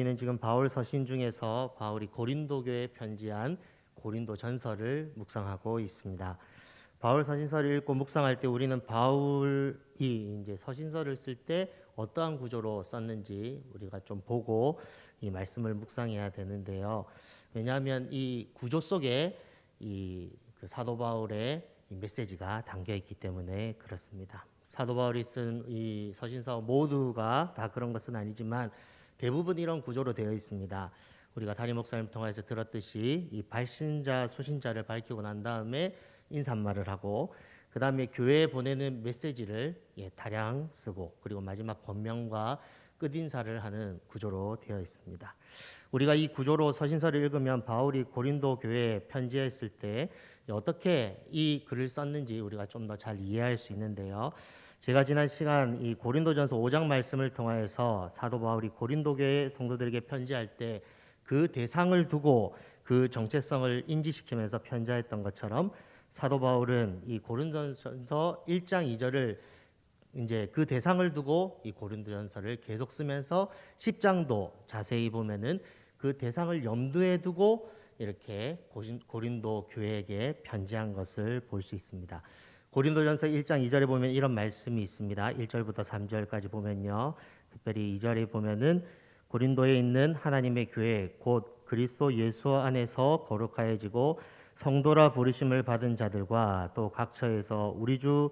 우리는 지금 바울 서신 중에서 바울이 고린도 교회에 편지한 고린도 전서를 묵상하고 있습니다. 바울 서신서를 읽고 묵상할 때 우리는 바울이 이제 서신서를 쓸 때 어떠한 구조로 썼는지 우리가 좀 보고 이 말씀을 묵상해야 되는데요. 왜냐하면 이 구조 속에 이 그 사도 바울의 이 메시지가 담겨 있기 때문에 그렇습니다. 사도 바울이 쓴 이 서신서 모두가 다 그런 것은 아니지만 대부분 이런 구조로 되어 있습니다. 우리가 담임 목사님 통해서 들었듯이 이 발신자 수신자를 밝히고 난 다음에 인사말을 하고 그 다음에 교회에 보내는 메시지를 예, 다량 쓰고 그리고 마지막 번명과 끝 인사를 하는 구조로 되어 있습니다. 우리가 이 구조로 서신서를 읽으면 바울이 고린도 교회에 편지했을 때 어떻게 이 글을 썼는지 우리가 좀 더 잘 이해할 수 있는데요. 제가 지난 시간 이 고린도전서 5장 말씀을 통하여서 사도 바울이 고린도 교회 성도들에게 편지할 때 그 대상을 두고 그 정체성을 인지시키면서 편지했던 것처럼 사도 바울은 이 고린도전서 1장 2절을 이제 그 대상을 두고 이 고린도전서를 계속 쓰면서 10장도 자세히 보면은 그 대상을 염두에 두고 이렇게 고린도 교회에게 편지한 것을 볼 수 있습니다. 고린도전서 1장 2절에 보면 이런 말씀이 있습니다. 1절부터 3절까지 보면요. 특별히 2절에 보면은 고린도에 있는 하나님의 교회 곧 그리스도 예수 안에서 거룩하여지고 성도라 부르심을 받은 자들과 또 각처에서 우리 주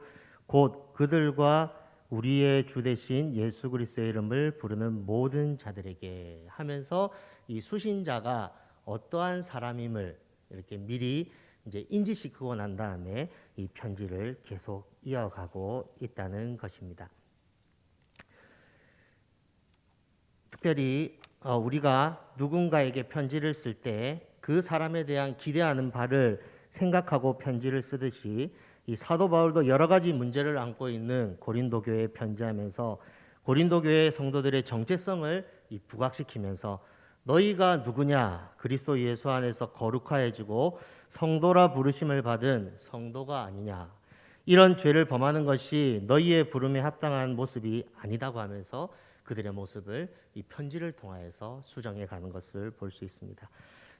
곧 그들과 우리의 주 대신 예수 그리스도의 이름을 부르는 모든 자들에게 하면서 이 수신자가 어떠한 사람임을 이렇게 미리 이제 인지시키고 난 다음에 이 편지를 계속 이어가고 있다는 것입니다. 특별히 어, 우리가 누군가에게 편지를 쓸 때 그 사람에 대한 기대하는 바를 생각하고 편지를 쓰듯이 이 사도 바울도 여러 가지 문제를 안고 있는 고린도 교회에 편지하면서 고린도 교회 성도들의 정체성을 이 부각시키면서 너희가 누구냐 그리스도 예수 안에서 거룩하여지고 성도라 부르심을 받은 성도가 아니냐 이런 죄를 범하는 것이 너희의 부름에 합당한 모습이 아니다고 하면서 그들의 모습을 이 편지를 통하여서 수정해 가는 것을 볼 수 있습니다.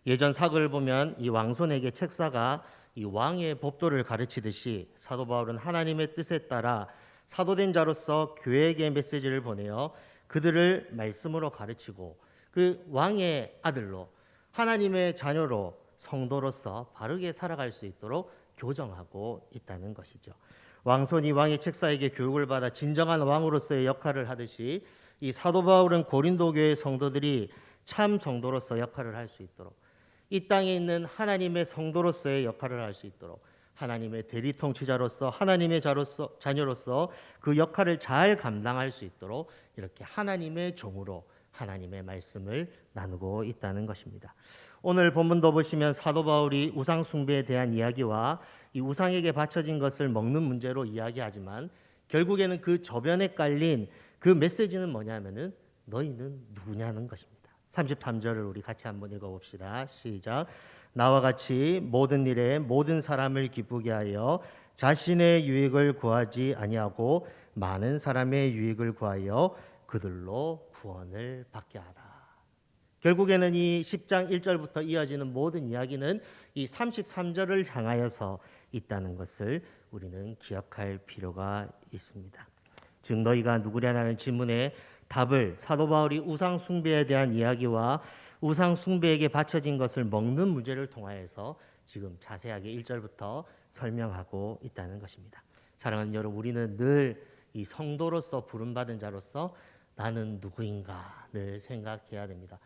예전 사극을 보면 이 왕손에게 책사가 이 왕의 법도를 가르치듯이 사도 바울은 하나님의 뜻에 따라 사도된 자로서 교회에게 메시지를 보내어 그들을 말씀으로 가르치고 그 왕의 아들로 하나님의 자녀로 성도로서 바르게 살아갈 수 있도록 교정하고 있다는 것이죠. 왕손이 왕의 책사에게 교육을 받아 진정한 왕으로서의 역할을 하듯이 이 사도 바울은 고린도 교회 성도들이 참 성도로서 역할을 할 수 있도록 이 땅에 있는 하나님의 성도로서의 역할을 할 수 있도록 하나님의 대리 통치자로서 하나님의 자로서 자녀로서 그 역할을 잘 감당할 수 있도록 이렇게 하나님의 종으로 하나님의 말씀을 나누고 있다는 것입니다. 오늘 본문도 보시면 사도 바울이 우상 숭배에 대한 이야기와 이 우상에게 바쳐진 것을 먹는 문제로 이야기하지만 결국에는 그 저변에 깔린 그 메시지는 뭐냐면은 너희는 누구냐는 것입니다. 33절을 우리 같이 한번 읽어 봅시다. 시작. 나와 같이 모든 일에 모든 사람을 기쁘게 하여 자신의 유익을 구하지 아니하고 많은 사람의 유익을 구하여 그들로 구원을 받게 하라. 결국에는 이 10장 1절부터 이어지는 모든 이야기는 이 33절을 향하여서 있다는 것을 우리는 기억할 필요가 있습니다. 즉 너희가 누구냐라는 질문에 답을 사도 바울이 우상 숭배에 대한 이야기와 우상 숭배에게 바쳐진 것을 먹는 문제를 통하여서 지금 자세하게 1절부터 설명하고 있다는 것입니다. 사랑하는 여러분, 우리는 늘 이 성도로서 부름받은 자로서 나는 누구인가 늘 생각해야 됩니다.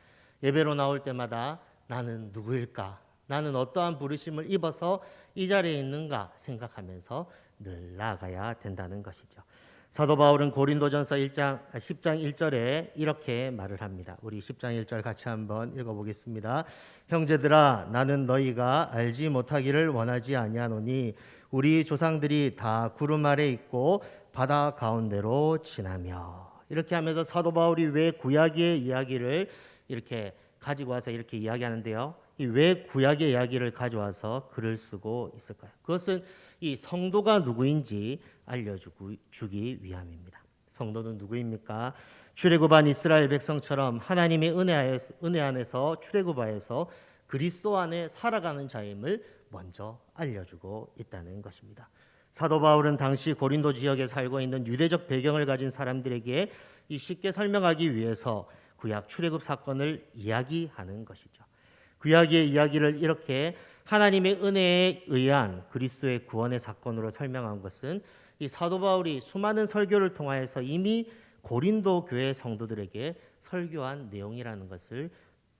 예배로 나올 때마다 나는 누구일까? 나는 어떠한 부르심을 입어서 이 자리에 있는가 생각하면서 늘 나아가야 된다는 것이죠. 사도 바울은 고린도전서 1장 10장 1절에 이렇게 말을 합니다. 우리 10장 1절 같이 한번 읽어 보겠습니다. 형제들아 나는 너희가 알지 못하기를 원하지 아니하노니 우리 조상들이 다 구름 아래 있고 바다 가운데로 지나며 이렇게 하면서 사도 바울이 왜 구약의 이야기를 이렇게 가지고 와서 이렇게 이야기하는데요. 이 왜 구약의 이야기를 가져와서 글을 쓰고 있을까요? 그것은 이 성도가 누구인지 알려주기 위함입니다. 성도는 누구입니까? 출애굽한 이스라엘 백성처럼 하나님의 은혜, 안에서 출애굽하여서 그리스도 안에 살아가는 자임을 먼저 알려주고 있다는 것입니다. 사도 바울은 당시 고린도 지역에 살고 있는 유대적 배경을 가진 사람들에게 이 쉽게 설명하기 위해서 구약 출애굽 사건을 이야기하는 것이죠. 구약의 이야기를 이렇게 하나님의 은혜에 의한 그리스도의 구원의 사건으로 설명한 것은 이 사도 바울이 수많은 설교를 통하여서 이미 고린도 교회 성도들에게 설교한 내용이라는 것을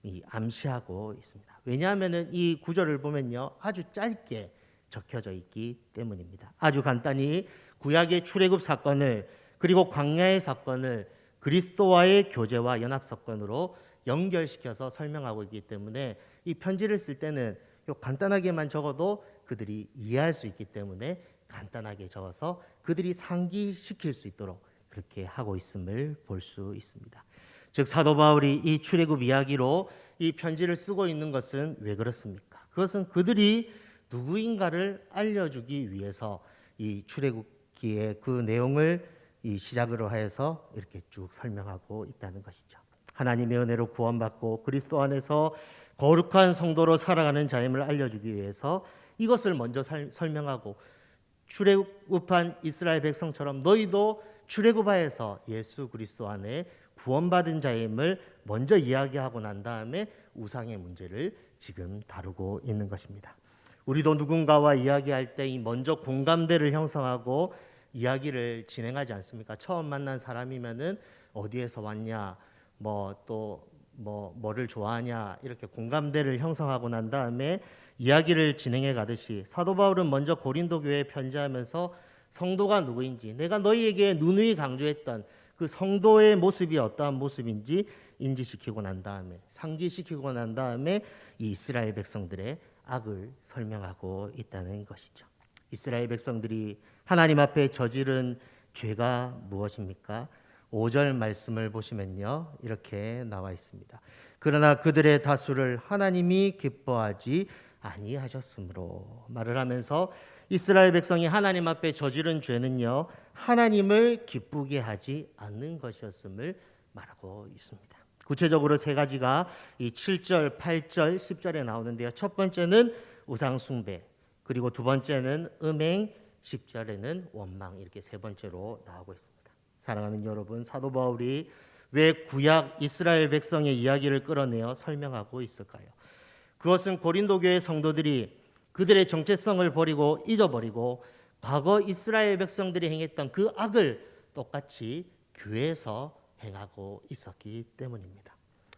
이 암시하고 있습니다. 왜냐하면은 이 구절을 보면요 아주 짧게 적혀져 있기 때문입니다. 아주 간단히 구약의 출애굽 사건을 그리고 광야의 사건을 그리스도와의 교제와 연합 사건으로 연결시켜서 설명하고 있기 때문에 이 편지를 쓸 때는 요 간단하게만 적어도 그들이 이해할 수 있기 때문에 간단하게 적어서 그들이 상기시킬 수 있도록 그렇게 하고 있음을 볼 수 있습니다. 즉 사도 바울이 이 출애굽 이야기로 이 편지를 쓰고 있는 것은 왜 그렇습니까? 그것은 그들이 누구인가를 알려주기 위해서 이 출애굽기의 그 내용을 이 시작으로 하여서 이렇게 쭉 설명하고 있다는 것이죠. 하나님의 은혜로 구원받고 그리스도 안에서 거룩한 성도로 살아가는 자임을 알려주기 위해서 이것을 먼저 살- 설명하고 출애굽한 이스라엘 백성처럼 너희도 출애굽하여서 예수 그리스도 안에 구원받은 자임을 먼저 이야기하고 난 다음에 우상의 문제를 지금 다루고 있는 것입니다. 우리도 누군가와 이야기할 때이 먼저 공감대를 형성하고 이야기를 진행하지 않습니까? 처음 만난 사람이면은 어디에서 왔냐, 뭐또뭐 뭐를 좋아하냐 이렇게 공감대를 형성하고 난 다음에 이야기를 진행해 가듯이 사도 바울은 먼저 고린도 교회에 편지하면서 성도가 누구인지 내가 너희에게 누누이 강조했던 그 성도의 모습이 어떠한 모습인지 인지시키고 난 다음에 상기시키고 난 다음에 이 이스라엘 백성들의 악을 설명하고 있다는 것이죠. 이스라엘 백성들이 하나님 앞에 저지른 죄가 무엇입니까? 5절 말씀을 보시면요. 이렇게 나와 있습니다. 그러나 그들의 다수를 하나님이 기뻐하지 아니하셨으므로 말을 하면서 이스라엘 백성이 하나님 앞에 저지른 죄는요. 하나님을 기쁘게 하지 않는 것이었음을 말하고 있습니다. 구체적으로 세 가지가 이 7절, 8절, 10절에 나오는데요. 첫 번째는 우상 숭배, 그리고 두 번째는 음행, 10절에는 원망 이렇게 세 번째로 나오고 있습니다. 사랑하는 여러분, 사도 바울이 왜 구약 이스라엘 백성의 이야기를 끌어내어 설명하고 있을까요? 그것은 고린도 교회 성도들이 그들의 정체성을 버리고 잊어버리고 과거 이스라엘 백성들이 행했던 그 악을 똑같이 교회에서 행하고 있었기 때문입니다.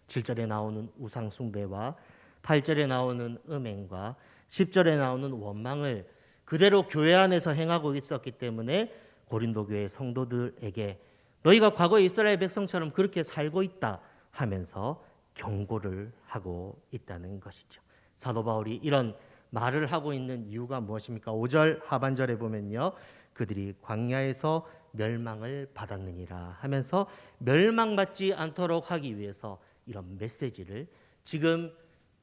7절에 나오는 우상 숭배와 8절에 나오는 음행과 10절에 나오는 원망을 그대로 교회 안에서 행하고 있었기 때문에 고린도 교회 성도들에게 너희가 과거 이스라엘 백성처럼 그렇게 살고 있다 하면서 경고를 하고 있다는 것이죠. 사도 바울이 이런 말을 하고 있는 이유가 무엇입니까? 5절 하반절에 보면요. 그들이 광야에서 멸망을 받았느니라 하면서 멸망받지 않도록 하기 위해서 이런 메시지를 지금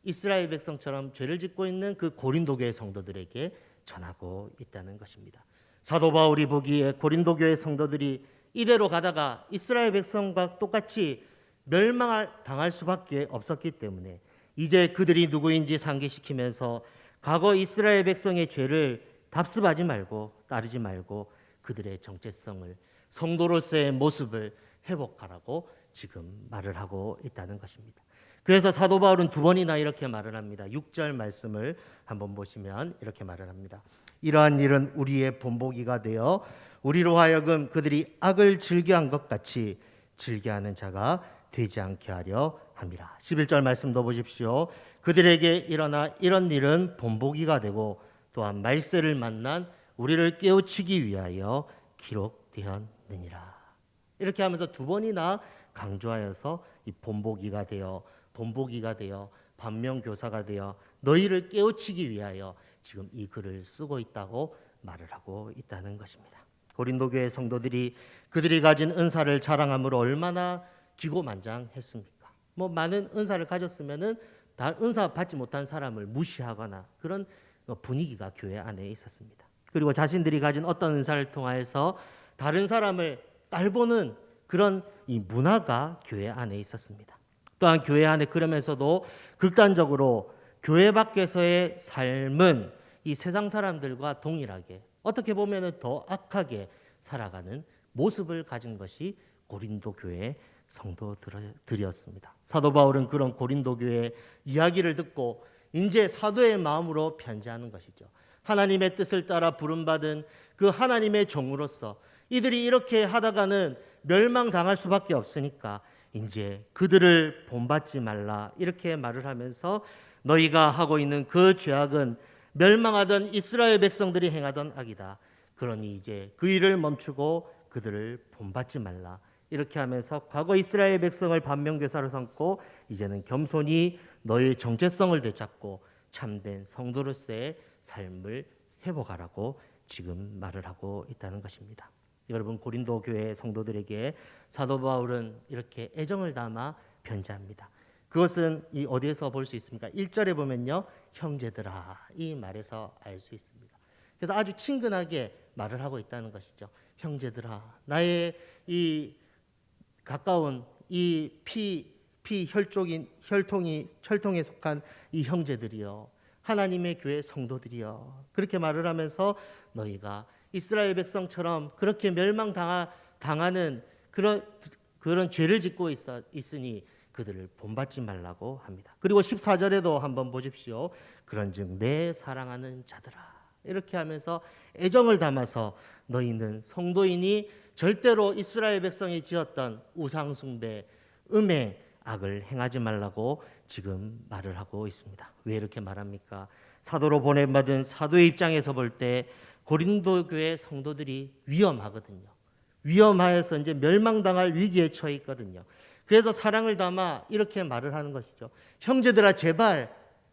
이스라엘 백성처럼 죄를 짓고 있는 그 고린도 교회 성도들에게 전하고 있다는 것입니다. 사도 바울이 보기에 고린도 교회 성도들이 이대로 가다가 이스라엘 백성과 똑같이 멸망을 당할 수밖에 없었기 때문에 이제 그들이 누구인지 상기시키면서 과거 이스라엘 백성의 죄를 답습하지 말고 따르지 말고 그들의 정체성을 성도로서의 모습을 회복하라고 지금 말을 하고 있다는 것입니다. 그래서 사도 바울은 두 번이나 이렇게 말을 합니다. 6절 말씀을 한번 보시면 이렇게 말을 합니다. 이러한 일은 우리의 본보기가 되어 우리로 하여금 그들이 악을 즐겨한 것 같이 즐겨하는 자가 되지 않게 하려 함이라. 11절 말씀도 보십시오. 그들에게 일어나 이런 일은 본보기가 되고 또한 말세를 만난 우리를 깨우치기 위하여 기록되었느니라. 이렇게 하면서 두 번이나 강조하여서 이 본보기가 되어 본보기가 되어 반면 교사가 되어 너희를 깨우치기 위하여 지금 이 글을 쓰고 있다고 말을 하고 있다는 것입니다. 고린도 교회 성도들이 그들이 가진 은사를 자랑함으로 얼마나 기고만장했습니까? 뭐 많은 은사를 가졌으면은 다 은사 받지 못한 사람을 무시하거나 그런 분위기가 교회 안에 있었습니다. 그리고 자신들이 가진 어떤 은사를 통하여서 다른 사람을 딸보는 그런 이 문화가 교회 안에 있었습니다. 또한 교회 안에 그러면서도 극단적으로 교회 밖에서의 삶은 이 세상 사람들과 동일하게 어떻게 보면은 더 악하게 살아가는 모습을 가진 것이 고린도 교회 성도들이었습니다. 사도 바울은 그런 고린도 교회의 이야기를 듣고 이제 사도의 마음으로 편지하는 것이죠. 하나님의 뜻을 따라 부름받은 그 하나님의 종으로서 이들이 이렇게 하다가는 멸망당할 수밖에 없으니까 이제 그들을 본받지 말라 이렇게 말을 하면서 너희가 하고 있는 그 죄악은 멸망하던 이스라엘 백성들이 행하던 악이다. 그러니 이제 그 일을 멈추고 그들을 본받지 말라. 이렇게 하면서 과거 이스라엘 백성을 반면교사로 삼고 이제는 겸손히 너의 정체성을 되찾고 참된 성도로서의 삶을 회복하라고 지금 말을 하고 있다는 것입니다. 여러분 고린도 교회 성도들에게 사도 바울은 이렇게 애정을 담아 편지합니다. 그것은 이 어디에서 볼 수 있습니까? 1절에 보면요. 형제들아 이 말에서 알 수 있습니다. 그래서 아주 친근하게 말을 하고 있다는 것이죠. 형제들아 나의 이 가까운 이 피 피 혈족인 혈통이 혈통에 속한 이 형제들이여 하나님의 교회 성도들이여 그렇게 말을 하면서 너희가 이스라엘 백성처럼 그렇게 멸망 당하는 그런 그런 죄를 짓고 있어, 있으니 그들을 본받지 말라고 합니다. 그리고 14절에도 한번 보십시오. 그런즉 내 사랑하는 자들아 이렇게 하면서 애정을 담아서 너희는 성도인이 절대로 이스라엘 백성이 지었던 우상 숭배, 음행, 악을 행하지 말라고 지금 말을 하고 있습니다. 왜 이렇게 말합니까? 사도로 보내받은 사도의 입장에서 볼 때 고린도 교회 성도들이 위험하거든요. 위험하여서 이제 멸망당할 위기에 처해 있거든요. 그래서 사랑을 담아 이렇게 말을 하는 것이죠. 형제들아 제발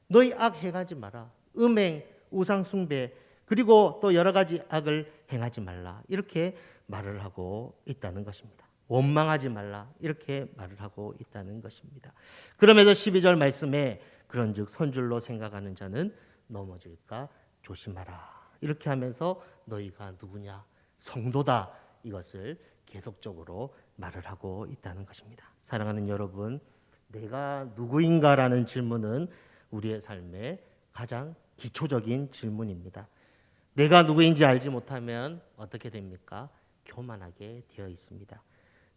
너희 악 행하지 마라. 음행, 우상 숭배 그리고 또 여러 가지 악을 행하지 말라. 이렇게 말을 하고 있다는 것입니다. 원망하지 말라 이렇게 말을 하고 있다는 것입니다. 그러면서 12절 말씀에 그런즉 손줄로 생각하는 자는 넘어질까 조심하라. 이렇게 하면서 너희가 누구냐 성도다 이것을 계속적으로 말을 하고 있다는 것입니다. 사랑하는 여러분, 내가 누구인가라는 질문은 우리의 삶의 가장 기초적인 질문입니다. 내가 누구인지 알지 못하면 어떻게 됩니까? 교만하게 되어 있습니다.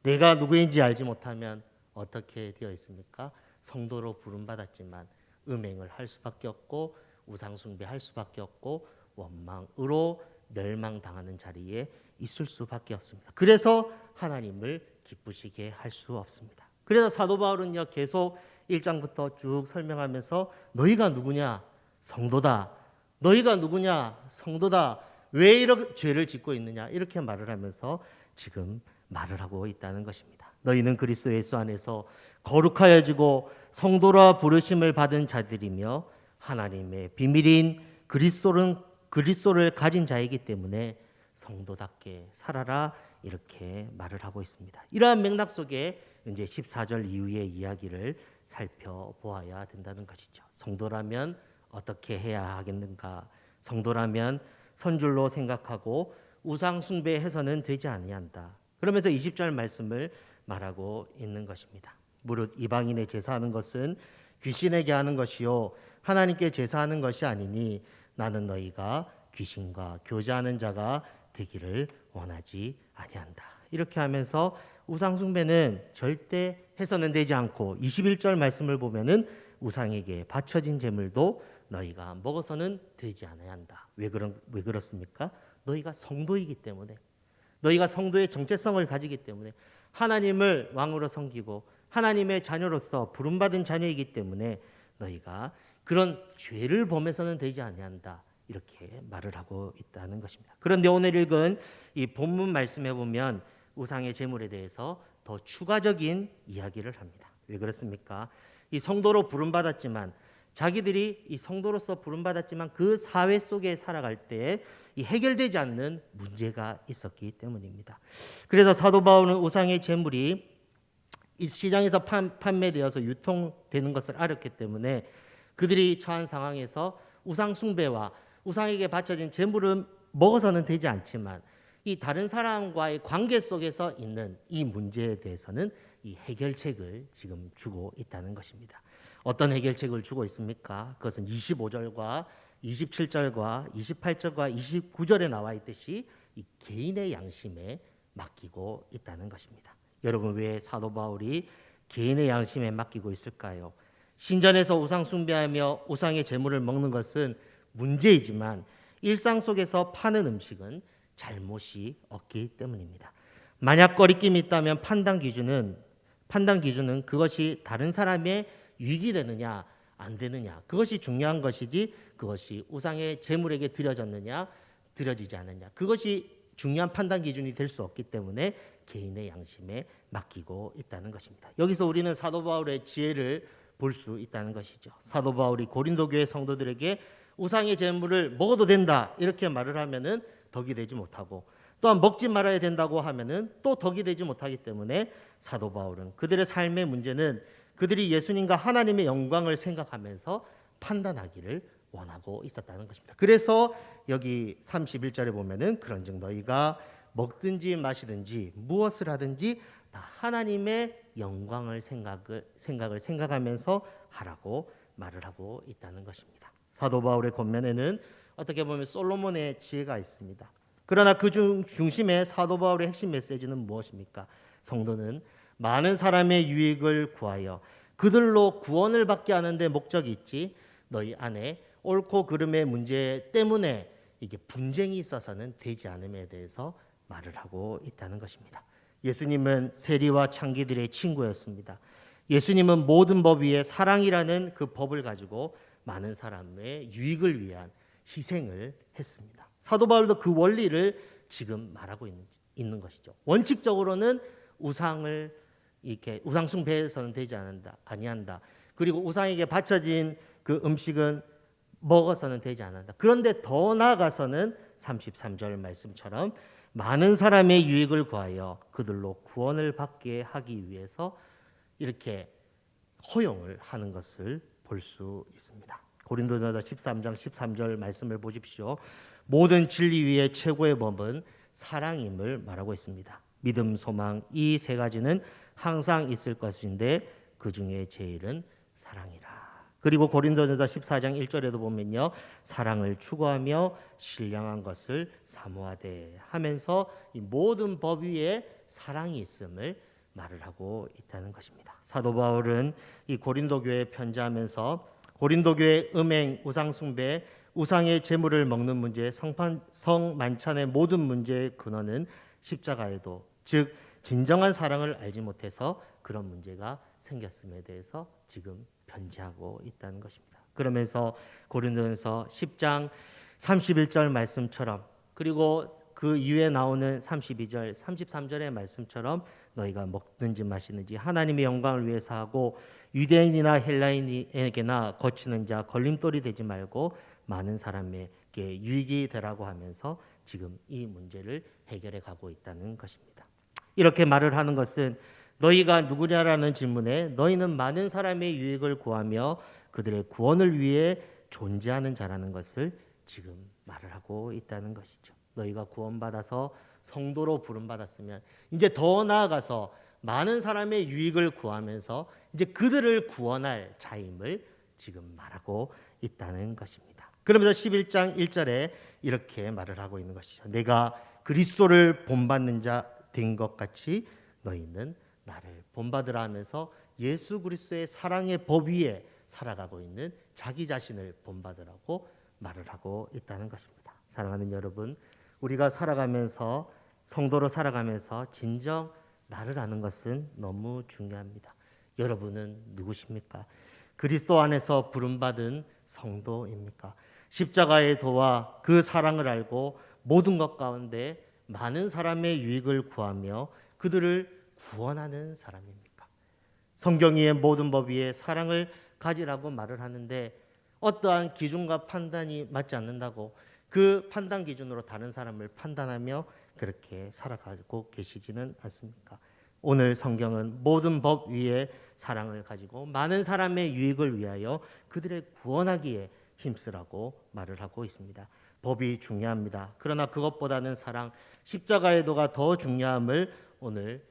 내가 누구인지 알지 못하면 어떻게 되어 있습니까? 성도로 부름받았지만 음행을 할 수밖에 없고 우상숭배할 수밖에 없고 원망으로 멸망당하는 자리에 있을 수밖에 없습니다. 그래서 하나님을 기쁘시게 할 수 없습니다. 그래서 사도 바울은요 계속 1장부터 쭉 설명하면서 너희가 누구냐 성도다. 너희가 누구냐 성도다. 왜 이런 죄를 짓고 있느냐 이렇게 말을 하면서 지금 말을 하고 있다는 것입니다. 너희는 그리스도 예수 안에서 거룩하여지고 성도라 부르심을 받은 자들이며 하나님의 비밀인 그리스도는 그리스도를 가진 자이기 때문에 성도답게 살아라 이렇게 말을 하고 있습니다. 이러한 맥락 속에 이제 14절 이후의 이야기를 살펴보아야 된다는 것이죠. 성도라면 어떻게 해야 하겠는가? 성도라면 선줄로 생각하고 우상 숭배해서는 되지 아니한다. 그러면서 20절 말씀을 말하고 있는 것입니다. 무릇 이방인의 제사하는 것은 귀신에게 하는 것이요 하나님께 제사하는 것이 아니니 나는 너희가 귀신과 교제하는 자가 되기를 원하지 아니한다. 이렇게 하면서 우상 숭배는 절대 해서는 되지 않고 21절 말씀을 보면은 우상에게 바쳐진 제물도 너희가 먹어서는 되지 않아야 한다. 왜 그런 왜 그렇습니까? 너희가 성도이기 때문에 너희가 성도의 정체성을 가지기 때문에 하나님을 왕으로 섬기고 하나님의 자녀로서 부름받은 자녀이기 때문에 너희가 그런 죄를 범해서는 되지 아니한다. 이렇게 말을 하고 있다는 것입니다. 그런데 오늘 읽은 이 본문 말씀에 보면 우상의 제물에 대해서 더 추가적인 이야기를 합니다. 왜 그렇습니까? 이 성도로 부름받았지만 자기들이 이 성도로서 부름받았지만 그 사회 속에 살아갈 때 이 해결되지 않는 문제가 있었기 때문입니다. 그래서 사도 바울은 우상의 제물이 이 시장에서 판, 판매되어서 유통되는 것을 알았기 때문에 그들이 처한 상황에서 우상 숭배와 우상에게 바쳐진 제물은 먹어서는 되지 않지만 이 다른 사람과의 관계 속에서 있는 이 문제에 대해서는 이 해결책을 지금 주고 있다는 것입니다. 어떤 해결책을 주고 있습니까? 그것은 25절과 27절과 28절과 29절에 나와 있듯이 이 개인의 양심에 맡기고 있다는 것입니다. 여러분 왜 사도 바울이 개인의 양심에 맡기고 있을까요? 신전에서 우상 숭배하며 우상의 제물을 먹는 것은 문제이지만 일상 속에서 파는 음식은 잘못이 없기 때문입니다. 만약 거리낌이 있다면 판단 기준은 판단 기준은 그것이 다른 사람의 유익이 되느냐 안 되느냐 그것이 중요한 것이지 그것이 우상의 제물에게 드려졌느냐 드려지지 않느냐 그것이 중요한 판단 기준이 될 수 없기 때문에 개인의 양심에 맡기고 있다는 것입니다. 여기서 우리는 사도 바울의 지혜를 볼 수 있다는 것이죠. 사도 바울이 고린도 교회 성도들에게 우상의 제물을 먹어도 된다 이렇게 말을 하면은 덕이 되지 못하고 또한 먹지 말아야 된다고 하면은 또 덕이 되지 못하기 때문에 사도 바울은 그들의 삶의 문제는 그들이 예수님과 하나님의 영광을 생각하면서 판단하기를 원하고 있었다는 것입니다. 그래서 여기 31절에 보면은 그런즉 너희가 먹든지 마시든지 무엇을 하든지 다 하나님의 영광을 생각을 생각을 생각하면서 하라고 말을 하고 있다는 것입니다. 사도 바울의 권면에는 어떻게 보면 솔로몬의 지혜가 있습니다. 그러나 그 중, 중심에 사도 바울의 핵심 메시지는 무엇입니까? 성도는 많은 사람의 유익을 구하여 그들로 구원을 받게 하는데 목적이 있지 너희 안에 옳고 그름의 문제 때문에 이게 분쟁이 있어서는 되지 않음에 대해서 말을 하고 있다는 것입니다. 예수님은 세리와 창기들의 친구였습니다. 예수님은 모든 법 위에 사랑이라는 그 법을 가지고 많은 사람의 유익을 위한 희생을 했습니다. 사도 바울도 그 원리를 지금 말하고 있는, 있는 것이죠. 원칙적으로는 우상을 이렇게 우상 숭배해서는 되지 않는다. 아니한다. 그리고 우상에게 바쳐진 그 음식은 먹어서는 되지 않는다. 그런데 더 나아가서는 33절 말씀처럼 많은 사람의 유익을 구하여 그들로 구원을 받게 하기 위해서 이렇게 허용을 하는 것을 볼 수 있습니다. 고린도전서 13장 13절 말씀을 보십시오. 모든 진리 위에 최고의 법은 사랑임을 말하고 있습니다. 믿음, 소망 이 세 가지는 항상 있을 것인데 그 중에 제일은 사랑이라. 그리고 고린도전서 14장 1절에도 보면요. 사랑을 추구하며 신령한 것을 사모하되 하면서 이 모든 법 위에 사랑이 있음을 말을 하고 있다는 것입니다. 사도 바울은 이 고린도 교회에 편지하면서 고린도 교회 음행, 우상 숭배, 우상의 제물을 먹는 문제, 성판, 성 만찬의 모든 문제의 근원은 십자가에도 즉 진정한 사랑을 알지 못해서 그런 문제가 생겼음에 대해서 지금 편지하고 있다는 것입니다. 그러면서 고린도전서 10장 31절 말씀처럼 그리고 그 이후에 나오는 32절, 33절의 말씀처럼 너희가 먹든지 마시든지 하나님의 영광을 위해서 하고 유대인이나 헬라인에게나 거치는 자 걸림돌이 되지 말고 많은 사람에게 유익이 되라고 하면서 지금 이 문제를 해결해 가고 있다는 것입니다. 이렇게 말을 하는 것은 너희가 누구냐라는 질문에 너희는 많은 사람의 유익을 구하며 그들의 구원을 위해 존재하는 자라는 것을 지금 말을 하고 있다는 것이죠. 너희가 구원받아서 성도로 부름받았으면 이제 더 나아가서 많은 사람의 유익을 구하면서 이제 그들을 구원할 자임을 지금 말하고 있다는 것입니다. 그러면서 11장 1절에 이렇게 말을 하고 있는 것이죠. 내가 그리스도를 본받는 자 된 것 같이 너희는 나를 본받으라 하면서 예수 그리스도의 사랑의 법 위에 살아가고 있는 자기 자신을 본받으라고 말을 하고 있다는 것입니다. 사랑하는 여러분, 우리가 살아가면서 성도로 살아가면서 진정 나를 아는 것은 너무 중요합니다. 여러분은 누구십니까? 그리스도 안에서 부름받은 성도입니까? 십자가의 도와 그 사랑을 알고 모든 것 가운데 많은 사람의 유익을 구하며 그들을 구원하는 사람입니까? 성경의 모든 법 위에 사랑을 가지라고 말을 하는데 어떠한 기준과 판단이 맞지 않는다고 그 판단 기준으로 다른 사람을 판단하며 그렇게 살아가고 계시지는 않습니까? 오늘 성경은 모든 법 위에 사랑을 가지고 많은 사람의 유익을 위하여 그들의 구원하기에 힘쓰라고 말을 하고 있습니다. 법이 중요합니다. 그러나 그것보다는 사랑, 십자가의 도가 더 중요함을 오늘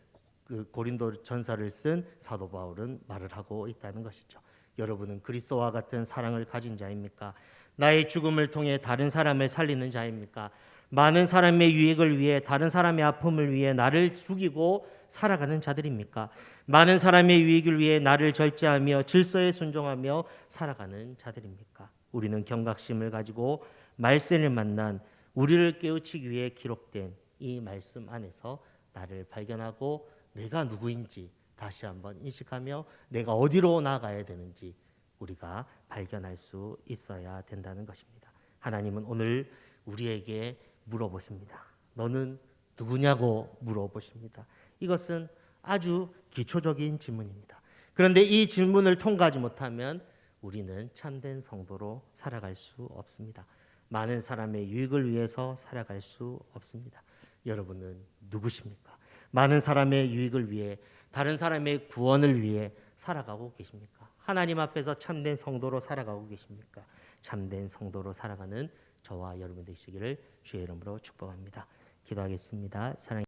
그 고린도 전서를 쓴 사도 바울은 말을 하고 있다는 것이죠. 여러분은 그리스도와 같은 사랑을 가진 자입니까? 나의 죽음을 통해 다른 사람을 살리는 자입니까? 많은 사람의 유익을 위해 다른 사람의 아픔을 위해 나를 죽이고 살아가는 자들입니까? 많은 사람의 유익을 위해 나를 절제하며 질서에 순종하며 살아가는 자들입니까? 우리는 경각심을 가지고 말씀을 만난 우리를 깨우치기 위해 기록된 이 말씀 안에서 나를 발견하고 내가 누구인지 다시 한번 인식하며 내가 어디로 나가야 되는지 우리가 발견할 수 있어야 된다는 것입니다. 하나님은 오늘 우리에게 물어보십니다. 너는 누구냐고 물어보십니다. 이것은 아주 기초적인 질문입니다. 그런데 이 질문을 통과하지 못하면 우리는 참된 성도로 살아갈 수 없습니다. 많은 사람의 유익을 위해서 살아갈 수 없습니다. 여러분은 누구십니까? 많은 사람의 유익을 위해 다른 사람의 구원을 위해 살아가고 계십니까? 하나님 앞에서 참된 성도로 살아가고 계십니까? 참된 성도로 살아가는 저와 여러분 되시기를 주의 이름으로 축복합니다. 기도하겠습니다. 사랑